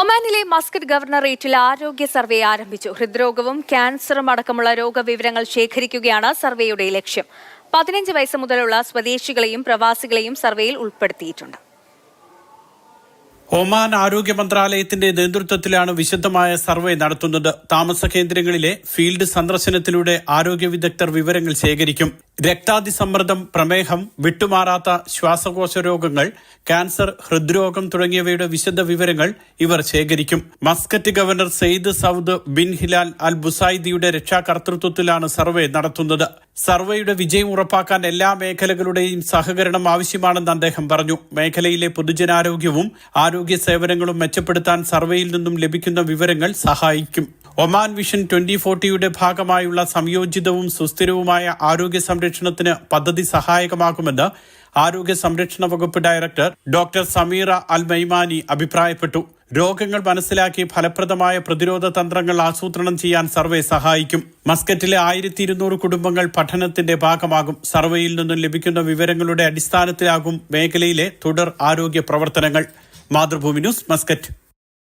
ഒമാനിലെ മസ്കറ്റ് ഗവർണറേറ്റിൽ ആരോഗ്യ സർവേ ആരംഭിച്ചു. ഹൃദ്രോഗവും ക്യാൻസറും അടക്കമുള്ള രോഗവിവരങ്ങൾ ശേഖരിക്കുകയാണ് സർവേയുടെ ലക്ഷ്യം. പതിനഞ്ച് വയസ്സ് മുതലുള്ള സ്വദേശികളെയും പ്രവാസികളെയും സർവേയിൽ ഉൾപ്പെടുത്തിയിട്ടുണ്ട്. ഒമാൻ ആരോഗ്യ മന്ത്രാലയത്തിന്റെ നേതൃത്വത്തിലാണ് വിശദമായ സർവേ നടത്തുന്നത്. താമസ കേന്ദ്രങ്ങളിലെ ഫീൽഡ് സന്ദർശനത്തിലൂടെ ആരോഗ്യ വിദഗ്ധർ വിവരങ്ങൾ ശേഖരിക്കും. രക്താതിസമ്മർദ്ദം പ്രമേഹം വിട്ടുമാറാത്ത ശ്വാസകോശ രോഗങ്ങൾ ക്യാൻസർ ഹൃദ്രോഗം തുടങ്ങിയവയുടെ വിശദ വിവരങ്ങൾ ഇവർ ശേഖരിക്കും. Muscat governor Sayyid Saud bin Hilal Al ബുസായിദിയുടെ രക്ഷാകർത്തൃത്വത്തിലാണ് സർവേ നടത്തുന്നത്. സർവേയുടെ വിജയം ഉറപ്പാക്കാൻ എല്ലാ മേഖലകളുടെയും സഹകരണം ആവശ്യമാണെന്ന് അദ്ദേഹം പറഞ്ഞു. മേഖലയിലെ പൊതുജനാരോഗ്യവും ആരോഗ്യ സേവനങ്ങളും മെച്ചപ്പെടുത്താൻ സർവേയിൽ നിന്നും ലഭിക്കുന്ന വിവരങ്ങൾ സഹായിക്കും. ഒമാൻ വിഷൻ ട്വന്റി ഫോർട്ടിയുടെ ഭാഗമായുള്ള സംയോജിതവും സുസ്ഥിരവുമായ ആരോഗ്യ സംരക്ഷണത്തിന് പദ്ധതി സഹായകമാകുമെന്ന് ആരോഗ്യ സംരക്ഷണ വകുപ്പ് director doctor Samira Al Maimani അഭിപ്രായപ്പെട്ടു. രോഗങ്ങൾ മനസ്സിലാക്കി ഫലപ്രദമായ പ്രതിരോധ തന്ത്രങ്ങൾ ആസൂത്രണം ചെയ്യാൻ സർവേ സഹായിക്കും. മസ്കറ്റിലെ ആയിരത്തി ഇരുന്നൂറ് കുടുംബങ്ങൾ പഠനത്തിന്റെ ഭാഗമാകും. സർവേയിൽ നിന്നും ലഭിക്കുന്ന വിവരങ്ങളുടെ അടിസ്ഥാനത്തിലാകും മേഖലയിലെ തുടർ ആരോഗ്യ പ്രവർത്തനങ്ങൾ. Mathrubhumi news Muscat.